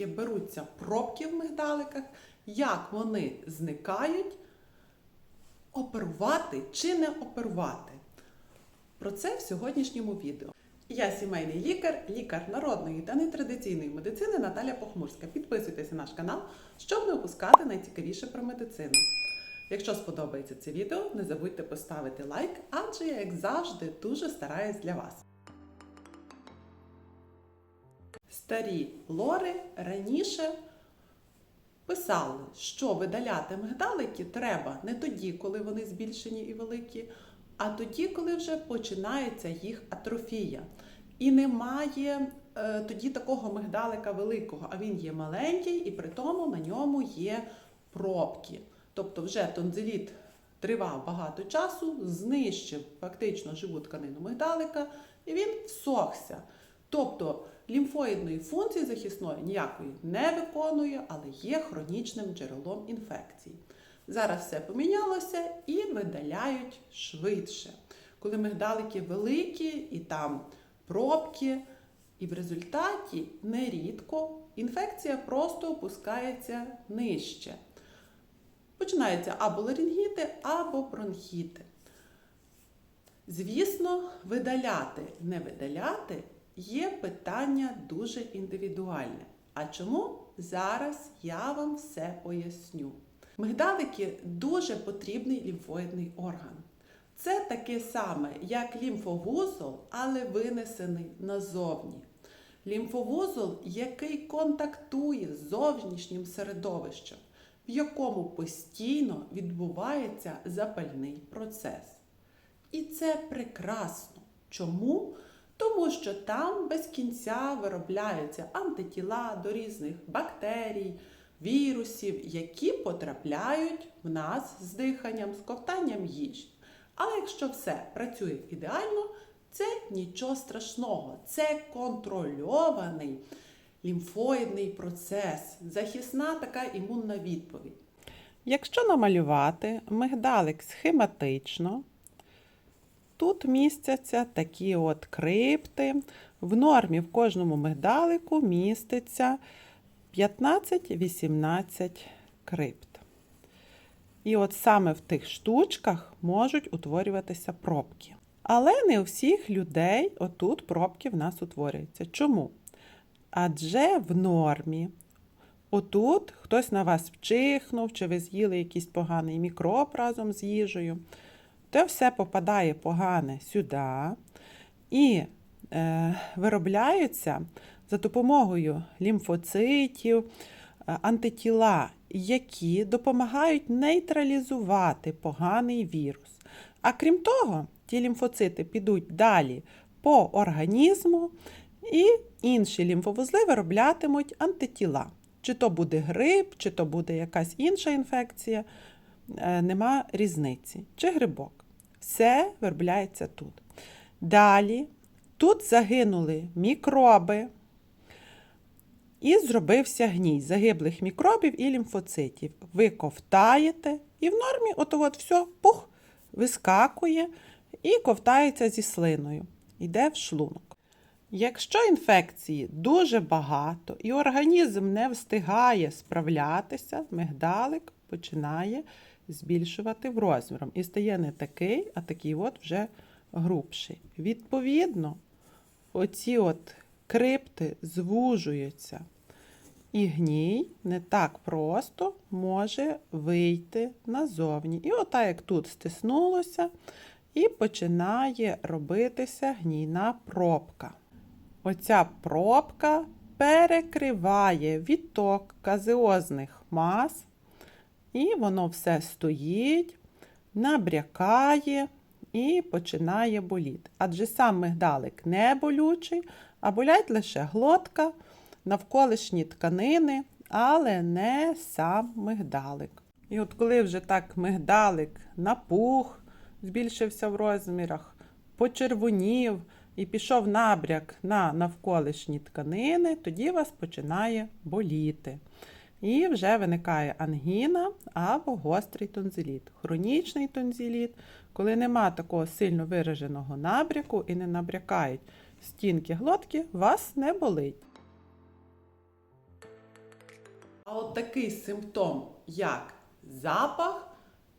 звідки беруться пробки в мигдаликах, як вони зникають, оперувати чи не оперувати. Про це в сьогоднішньому відео. Я сімейний лікар, лікар народної та нетрадиційної медицини Наталя Похмурська. Підписуйтесь на наш канал, щоб не опускати найцікавіше про медицину. Якщо сподобається це відео, не забудьте поставити лайк, адже я, як завжди, дуже стараюсь для вас. Старі лори раніше писали, що видаляти мигдалики треба не тоді, коли вони збільшені і великі, а тоді, коли вже починається їх атрофія. І немає е, тоді такого мигдалика великого, а він є маленький, і при тому на ньому є пробки. Тобто вже тонзиліт тривав багато часу, знищив фактично живу тканину мигдалика, і він всохся. Тобто лімфоїдної функції захисної ніякої не виконує, але є хронічним джерелом інфекцій. Зараз все помінялося і видаляють швидше. Коли мигдалики великі і там пробки, і в результаті нерідко інфекція просто опускається нижче. Починаються або ларингіти, або бронхіти. Звісно, видаляти, не видаляти є питання дуже індивідуальне. А чому? Зараз я вам все поясню. Мигдалики дуже потрібний лімфоїдний орган. Це таке саме, як лімфовузол, але винесений назовні. Лімфовузол, який контактує з зовнішнім середовищем, в якому постійно відбувається запальний процес. І це прекрасно. Чому? Тому що там без кінця виробляються антитіла до різних бактерій, вірусів, які потрапляють в нас з диханням, з ковтанням їжі. Але якщо все працює ідеально, це нічого страшного, це контрольований лімфоїдний процес, захисна така імунна відповідь. Якщо намалювати мигдалик схематично, тут містяться такі от крипти. В нормі в кожному мигдалику міститься 15-18 крипт. І от саме в тих штучках можуть утворюватися пробки. Але не у всіх людей отут пробки в нас утворюються. Чому? Адже в нормі, отут хтось на вас вчихнув, чи ви з'їли якийсь поганий мікроб разом з їжею, те все попадає погане сюди і е, виробляються за допомогою лімфоцитів, е, антитіла, які допомагають нейтралізувати поганий вірус. А крім того, ті лімфоцити підуть далі по організму, і інші лімфовузли вироблятимуть антитіла. Чи то буде грип, чи то буде якась інша інфекція, е, нема різниці. Чи грибок. Все виробляється тут. Далі тут загинули мікроби, і зробився гній загиблих мікробів і лімфоцитів. Ви ковтаєте, і в нормі ото от все пух, вискакує і ковтається зі слиною. Йде в шлунок. Якщо інфекції дуже багато і організм не встигає справлятися, мигдалик починає збільшувати в розміром. І стає не такий, а такий от вже грубший. Відповідно, оці от крипти звужуються. І гній не так просто може вийти назовні. І отак, як тут стиснулося, і починає робитися гнійна пробка. Оця пробка перекриває відток казеозних мас, і воно все стоїть, набрякає і починає боліти. Адже сам мигдалик не болючий, а болять лише глотка, навколишні тканини, але не сам мигдалик. І от коли вже так мигдалик напух, збільшився в розмірах, почервонів і пішов набряк на навколишні тканини, тоді вас починає боліти. І вже виникає ангіна або гострий тонзиліт. Хронічний тонзиліт, коли нема такого сильно вираженого набряку і не набрякають стінки глотки, вас не болить. А от такий симптом, як запах,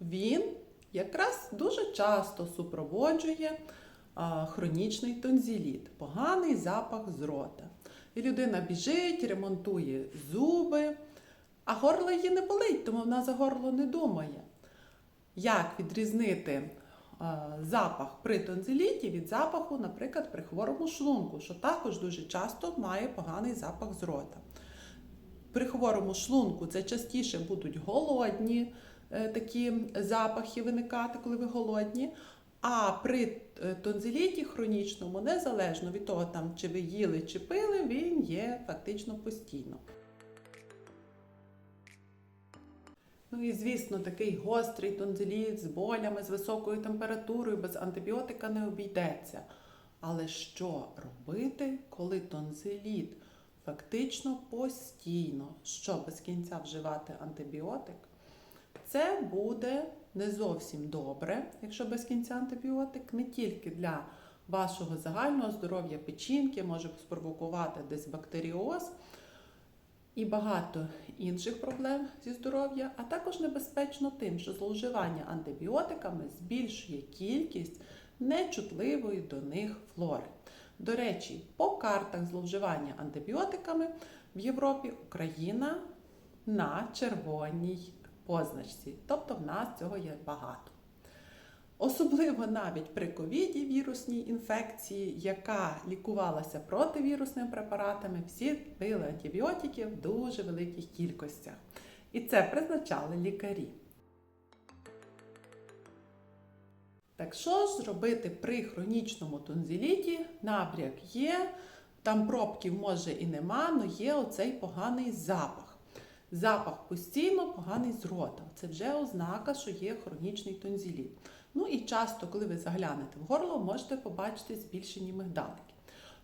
він якраз дуже часто супроводжує хронічний тонзиліт, поганий запах з рота. І людина біжить, ремонтує зуби, а горло її не болить, тому вона за горло не думає. Як відрізнити запах при тонзиліті від запаху, наприклад, при хворому шлунку, що також дуже часто має поганий запах з рота. При хворому шлунку це частіше будуть голодні е, такі запахи виникати, коли ви голодні. А при е, тонзиліті хронічному, незалежно від того, там, чи ви їли, чи пили, він є фактично постійно. Ну і звісно, такий гострий тонзиліт з болями, з високою температурою, без антибіотика не обійдеться. Але що робити, коли тонзиліт фактично постійно, що без кінця вживати антибіотик? Це буде не зовсім добре, якщо без кінця антибіотик, не тільки для вашого загального здоров'я печінки, може спровокувати дисбактеріоз і багато інших проблем зі здоров'я, а також небезпечно тим, що зловживання антибіотиками збільшує кількість нечутливої до них флори. До речі, по картах зловживання антибіотиками в Європі Україна на червоній позначці. Тобто в нас цього є багато. Особливо навіть при ковіді вірусній інфекції, яка лікувалася противірусними препаратами, всі пили антибіотики в дуже великих кількостях. І це призначали лікарі. Так що ж зробити при хронічному тонзиліті? Набряк є, там пробків може і нема, але є оцей поганий запах. Запах постійно поганий з рота. Це вже ознака, що є хронічний тонзиліт. Ну і часто, коли ви заглянете в горло, можете побачити збільшені мигдалики.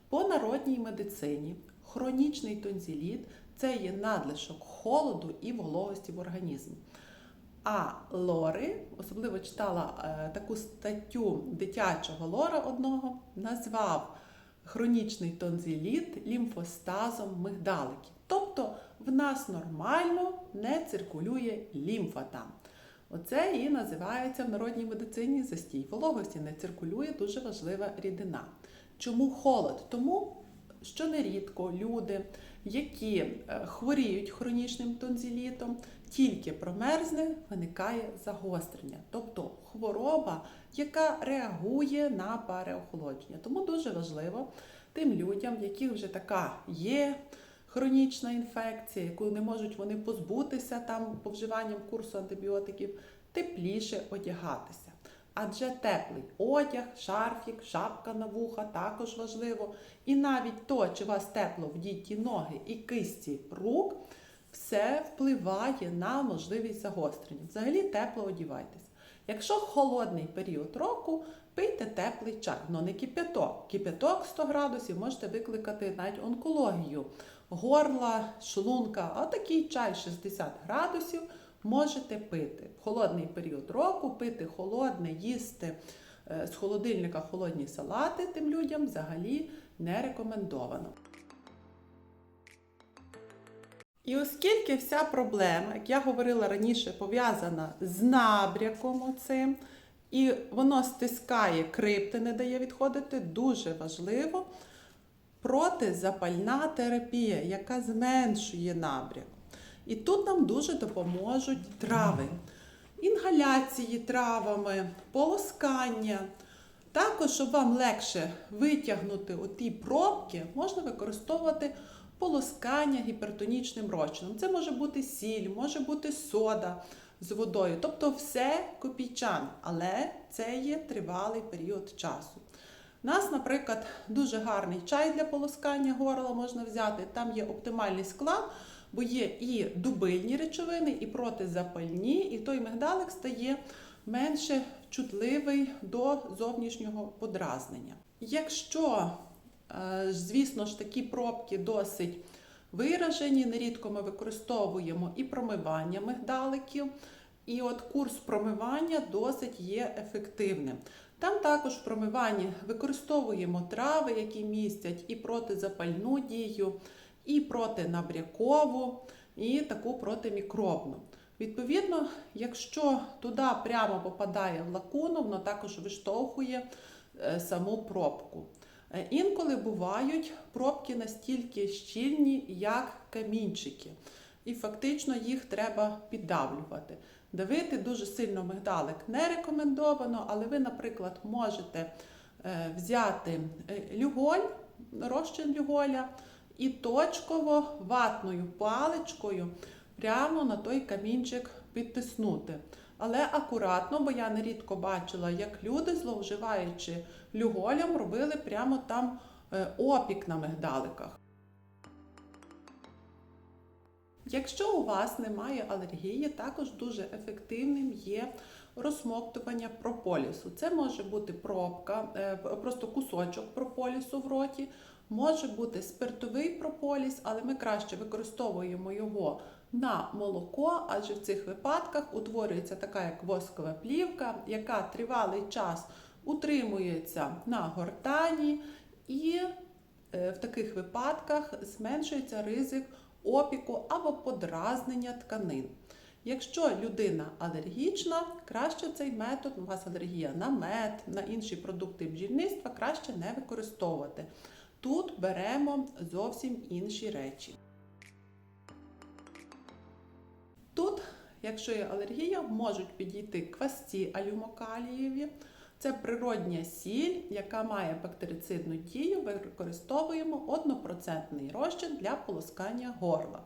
По народній медицині хронічний тонзиліт це є надлишок холоду і вологості в організмі. А лори, особливо читала е, таку статтю дитячого лора одного, назвав хронічний тонзиліт лімфостазом мигдаликів. Тобто в нас нормально не циркулює лімфа там. Оце і називається в народній медицині застій вологості, не циркулює дуже важлива рідина. Чому холод? Тому що нерідко люди, які е, хворіють хронічним тонзилітом, тільки промерзне, виникає загострення, тобто хвороба, яка реагує на переохолодження. Тому дуже важливо тим людям, в яких вже така є хронічна інфекція, яку не можуть вони позбутися там по вживанням курсу антибіотиків, тепліше одягатися. Адже теплий одяг, шарфік, шапка на вуха також важливо. І навіть то, чи у вас тепло в діті ноги і кисті рук, все впливає на можливість загострення. Взагалі тепло одівайтесь. Якщо холодний період року, пийте теплий чай, але не кипяток. Кипяток 100 градусів можете викликати навіть онкологію горла, шлунка, а такий чай 60 градусів можете пити. В холодний період року пити холодне, їсти е, з холодильника холодні салати тим людям взагалі не рекомендовано. І оскільки вся проблема, як я говорила раніше, пов'язана з набряком оцим, і воно стискає крипти, не дає відходити, дуже важливо протизапальна терапія, яка зменшує набряк. І тут нам дуже допоможуть трави, інгаляції травами, полоскання. Також, щоб вам легше витягнути оті пробки, можна використовувати полоскання гіпертонічним розчином. Це може бути сіль, може бути сода з водою. Тобто все копійчан, але це є тривалий період часу. У нас, наприклад, дуже гарний чай для полоскання горла можна взяти. Там є оптимальний склад, бо є і дубильні речовини, і протизапальні, і той мигдалик стає менше чутливий до зовнішнього подразнення. Якщо, е, звісно ж, такі пробки досить виражені, нерідко ми використовуємо і промивання мигдаликів. І от курс промивання досить є ефективним. Там також в промиванні використовуємо трави, які містять і протизапальну дію, і протинабрякову, і таку протимікробну. Відповідно, якщо туди прямо попадає в лакуну, воно також виштовхує е, саму пробку. Е, Інколи бувають пробки настільки щільні, як камінчики, і фактично їх треба піддавлювати. Давити дуже сильно мигдалик не рекомендовано, але ви, наприклад, можете е, взяти е, люголь, розчин люголя і точково ватною паличкою прямо на той камінчик підтиснути. Але акуратно, бо я нерідко бачила, як люди, зловживаючи люголем, робили прямо там е, опік на мигдаликах. Якщо у вас немає алергії, також дуже ефективним є розсмоктування прополісу. Це може бути пробка, е, просто кусочок прополісу в роті, може бути спиртовий прополіс, але ми краще використовуємо його на молоко, адже в цих випадках утворюється така як воскова плівка, яка тривалий час утримується на гортані, і е, в таких випадках зменшується ризик опіку або подразнення тканин. Якщо людина алергічна, краще цей метод, у вас алергія на мед, на інші продукти бджільництва, краще не використовувати. Тут беремо зовсім інші речі. Тут, якщо є алергія, можуть підійти квасці алюмокалієві. Це природня сіль, яка має бактерицидну дію. Використовуємо 1% розчин для полоскання горла.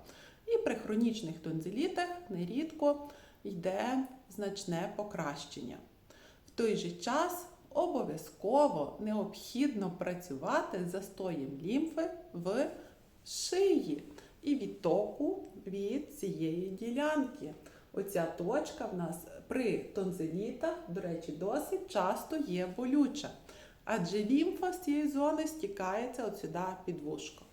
І при хронічних тонзилітах нерідко йде значне покращення. В той же час обов'язково необхідно працювати з застоєм лімфи в шиї і відтоку від цієї ділянки. Оця точка в нас при тонзилітах, до речі, досить часто є болюча, адже лімфа з цієї зони стікається от сюди під вушко.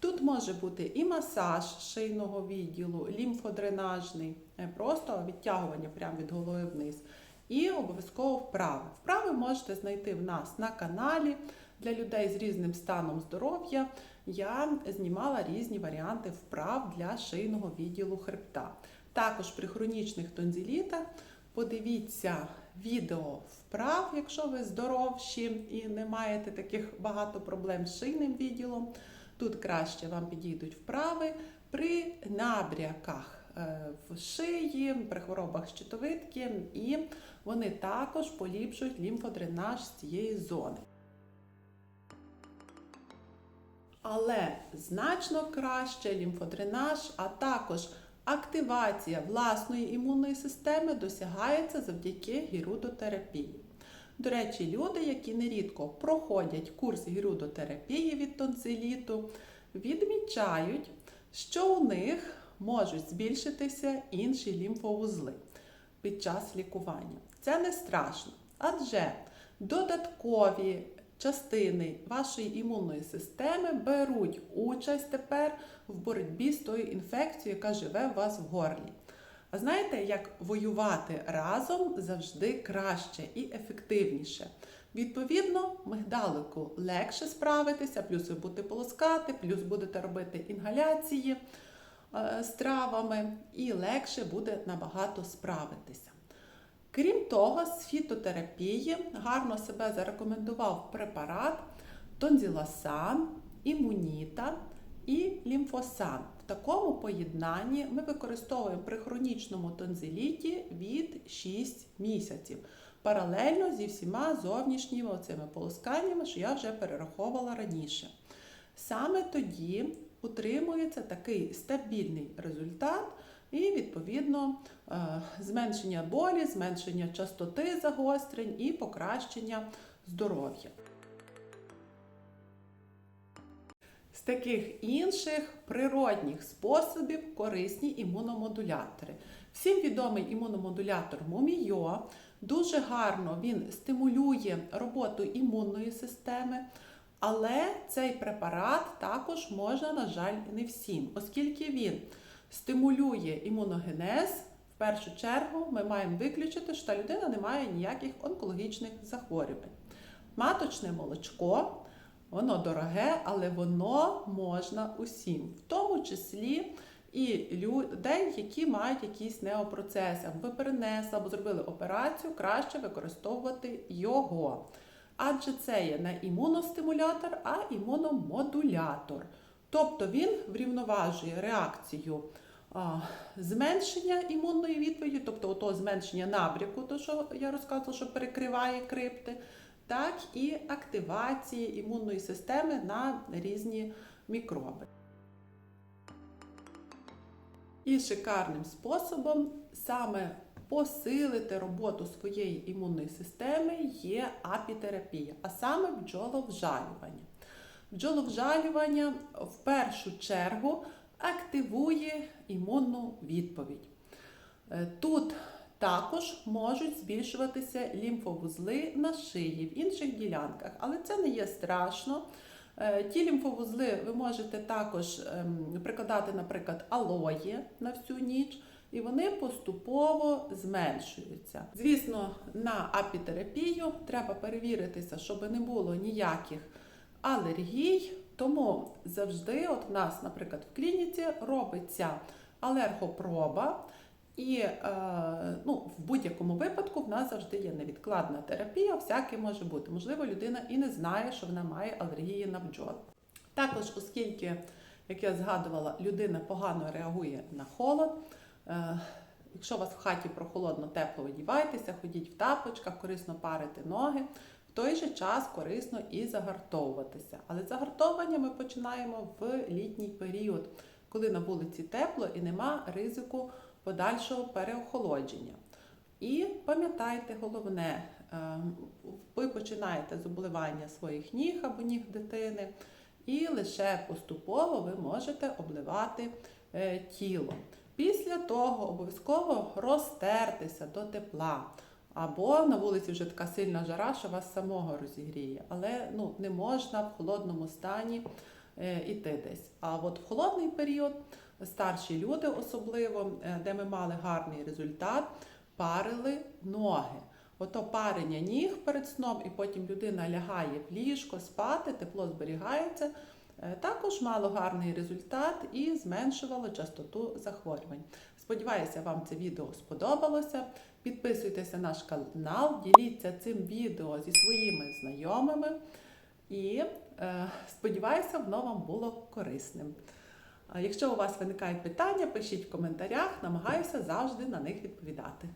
Тут може бути і масаж шийного відділу, лімфодренажний, е, просто відтягування прямо від голови вниз. І обов'язково вправи. Вправи можете знайти в нас на каналі для людей з різним станом здоров'я. Я знімала різні варіанти вправ для шийного відділу хребта. Також при хронічних тонзилітах подивіться відео вправ, якщо ви здоровші і не маєте таких багато проблем з шийним відділом. Тут краще вам підійдуть вправи при набряках е, в шиї, при хворобах щитовидки, і вони також поліпшують лімфодренаж з цієї зони. Але значно краще лімфодренаж, а також активація власної імунної системи досягається завдяки гірудотерапії. До речі, люди, які нерідко проходять курс гірудотерапії від тонсиліту, відмічають, що у них можуть збільшитися інші лімфовузли під час лікування. Це не страшно, адже додаткові частини вашої імунної системи беруть участь тепер в боротьбі з тою інфекцією, яка живе у вас в горлі. А знаєте, як воювати разом завжди краще і ефективніше. Відповідно, мигдалику легше справитися, плюс ви будете полоскати, плюс будете робити інгаляції е, з травами, і легше буде набагато справитися. Крім того, з фітотерапії гарно себе зарекомендував препарат тонзіласан, імуніта і лімфосан. В такому поєднанні ми використовуємо при хронічному тонзиліті від 6 місяців. Паралельно зі всіма зовнішніми оцими полосканнями, що я вже перераховувала раніше. Саме тоді утримується такий стабільний результат. І, відповідно, е, зменшення болі, зменшення частоти загострень і покращення здоров'я. З таких інших природних способів корисні імуномодулятори. Всім відомий імуномодулятор Мумійо. Дуже гарно він стимулює роботу імунної системи, але цей препарат також можна, на жаль, не всім, оскільки він стимулює імуногенез. В першу чергу ми маємо виключити, що та людина не має ніяких онкологічних захворювань. Маточне молочко, воно дороге, але воно можна усім, в тому числі і людей, які мають якісь неопроцеси, або перенесли, або зробили операцію, краще використовувати його. Адже це є не імуностимулятор, а імуномодулятор. Тобто він врівноважує реакцію а, зменшення імунної відповіді, тобто ото зменшення набряку, то що я розказувала, що перекриває крипти, так і активації імунної системи на різні мікроби. І шикарним способом саме посилити роботу своєї імунної системи є апітерапія, а саме бджоловжалювання. Бджоловжалювання в першу чергу активує імунну відповідь. Е, Тут також можуть збільшуватися лімфовузли на шиї в інших ділянках, але це не є страшно. Е, Ті лімфовузли ви можете також ем, прикладати, наприклад, алої на всю ніч, і вони поступово зменшуються. Звісно, на апітерапію треба перевіритися, щоб не було ніяких алергій. Тому завжди, от в нас, наприклад, в клініці робиться алергопроба. І е, ну, в будь-якому випадку в нас завжди є невідкладна терапія, всяке може бути. Можливо, людина і не знає, що вона має алергії на бджол. Також, оскільки, як я згадувала, людина погано реагує на холод. Е, якщо у вас в хаті прохолодно, тепло одівайтеся, ходіть в тапочках, корисно парити ноги. Той же час корисно і загартовуватися. Але загартовування ми починаємо в літній період, коли на вулиці тепло і нема ризику подальшого переохолодження. І пам'ятайте головне, е, ви починаєте з обливання своїх ніг або ніг дитини, і лише поступово ви можете обливати е, тіло. Після того обов'язково розтертися до тепла. Або на вулиці вже така сильна жара, що вас самого розігріє. Але ну, не можна в холодному стані е, іти десь. А от в холодний період старші люди, особливо, е, де ми мали гарний результат, парили ноги. Ото парення ніг перед сном, і потім людина лягає в ліжко спати, тепло зберігається. Е, Також мало гарний результат і зменшувало частоту захворювань. Сподіваюся, вам це відео сподобалося. Підписуйтеся на наш канал, діліться цим відео зі своїми знайомими. І е, сподіваюся, воно вам було корисним. Якщо у вас виникають питання, пишіть в коментарях, намагаюся завжди на них відповідати.